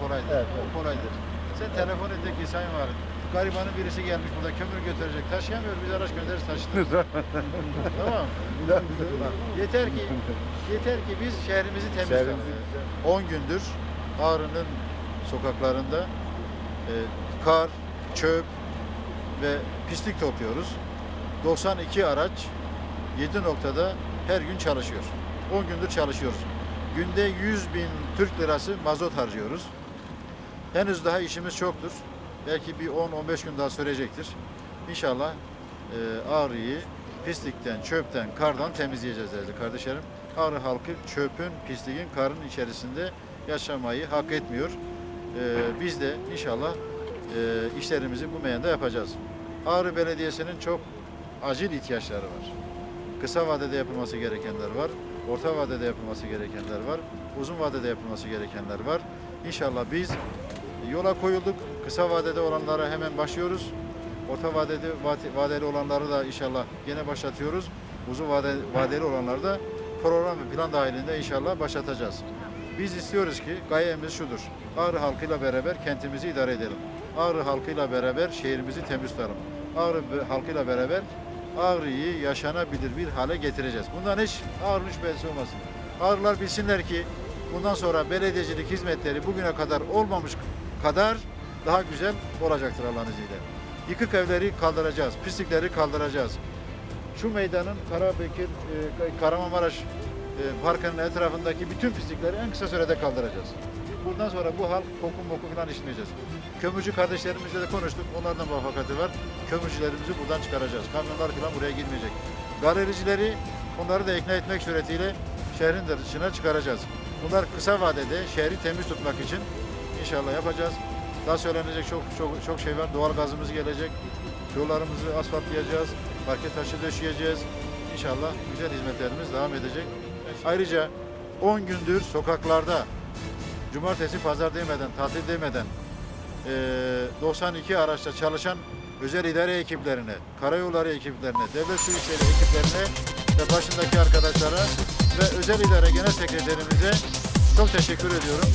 Kolaydır. O kolaydır. Sen telefon et de ki sayın var. Garibanın birisi gelmiş burada kömür götürecek. Taşıyamıyor. Biz araç göndeririz taşıtırız. tamam yeter ki yeter ki biz şehrimizi temiz tutalım. 10 gündür Ağrı'nın sokaklarında e, kar, çöp ve pislik topluyoruz. 92 araç 7 noktada her gün çalışıyor. 10 gündür çalışıyoruz. Günde 100 bin Türk lirası mazot harcıyoruz. Henüz daha işimiz çoktur. Belki bir 10-15 gün daha sürecektir. İnşallah e, Ağrı'yı pislikten, çöpten, kardan temizleyeceğiz değerli kardeşlerim. Ağrı halkı çöpün, pisliğin, karın içerisinde yaşamayı hak etmiyor. E, biz de inşallah e, işlerimizi bu meyanda yapacağız. Ağrı Belediyesi'nin çok acil ihtiyaçları var. Kısa vadede yapılması gerekenler var. Orta vadede yapılması gerekenler var. Uzun vadede yapılması gerekenler var. İnşallah biz yola koyulduk. Kısa vadede olanlara hemen başlıyoruz. Orta vadede vade- vadeli olanları da inşallah gene başlatıyoruz. Uzun vade, vadeli olanları da program ve plan dahilinde inşallah başlatacağız. Biz istiyoruz ki gayemiz şudur. Ağrı halkıyla beraber kentimizi idare edelim. Ağrı halkıyla beraber şehrimizi temiz tutalım. Ağrı halkıyla beraber Ağrı'yı yaşanabilir bir hale getireceğiz. Bundan hiç Ağrı'nın şüphesi olmasın. Ağrılar bilsinler ki bundan sonra belediyecilik hizmetleri bugüne kadar olmamış kadar daha güzel olacaktır Allah'ın izniyle. Yıkık evleri kaldıracağız, pislikleri kaldıracağız. Şu meydanın Karabekir, e, Kahramanmaraş e, Parkı'nın etrafındaki bütün pislikleri en kısa sürede kaldıracağız. Bundan sonra bu hal koku moku falan içmeyeceğiz. Kömürcü kardeşlerimizle de konuştuk. Onlardan muvaffakatı var. Kömürcülerimizi buradan çıkaracağız. Kamyonlar falan buraya girmeyecek. Galericileri onları da ikna etmek suretiyle şehrin dışına çıkaracağız. Bunlar kısa vadede şehri temiz tutmak için inşallah yapacağız. Daha söylenecek çok çok çok şey var. Doğal gazımız gelecek. Yollarımızı asfaltlayacağız. Market taşı döşeyeceğiz. İnşallah güzel hizmetlerimiz devam edecek. Ayrıca 10 gündür sokaklarda cumartesi pazar demeden, tatil demeden eee, 92 araçla çalışan özel idare ekiplerine, karayolları ekiplerine, devlet su işleri ekiplerine ve başındaki arkadaşlara ve özel idare genel sekreterimize çok teşekkür ediyorum.